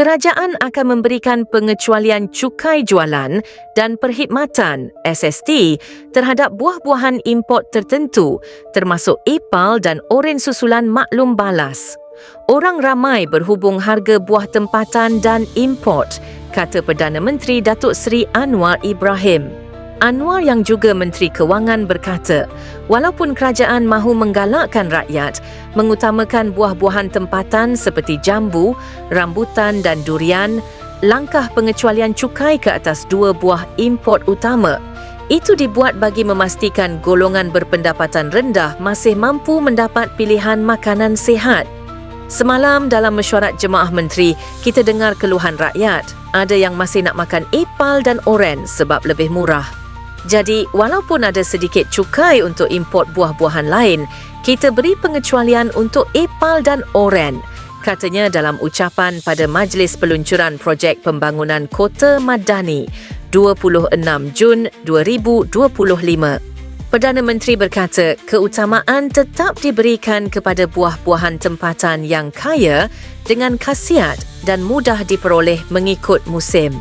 kerajaan akan memberikan pengecualian cukai jualan dan perkhidmatan SST terhadap buah-buahan import tertentu termasuk epal dan oren susulan maklum balas. Orang ramai berhubung harga buah tempatan dan import, kata Perdana Menteri Datuk Seri Anwar Ibrahim. Anwar yang juga Menteri Kewangan berkata, walaupun kerajaan mahu menggalakkan rakyat mengutamakan buah-buahan tempatan seperti jambu, rambutan dan durian, langkah pengecualian cukai ke atas dua buah import utama itu dibuat bagi memastikan golongan berpendapatan rendah masih mampu mendapat pilihan makanan sihat. Semalam dalam mesyuarat jemaah menteri, kita dengar keluhan rakyat. Ada yang masih nak makan epal dan oren sebab lebih murah. Jadi, walaupun ada sedikit cukai untuk import buah-buahan lain, kita beri pengecualian untuk epal dan oren. Katanya dalam ucapan pada Majlis Peluncuran Projek Pembangunan Kota Madani 26 Jun 2025. Perdana Menteri berkata keutamaan tetap diberikan kepada buah-buahan tempatan yang kaya dengan khasiat dan mudah diperoleh mengikut musim.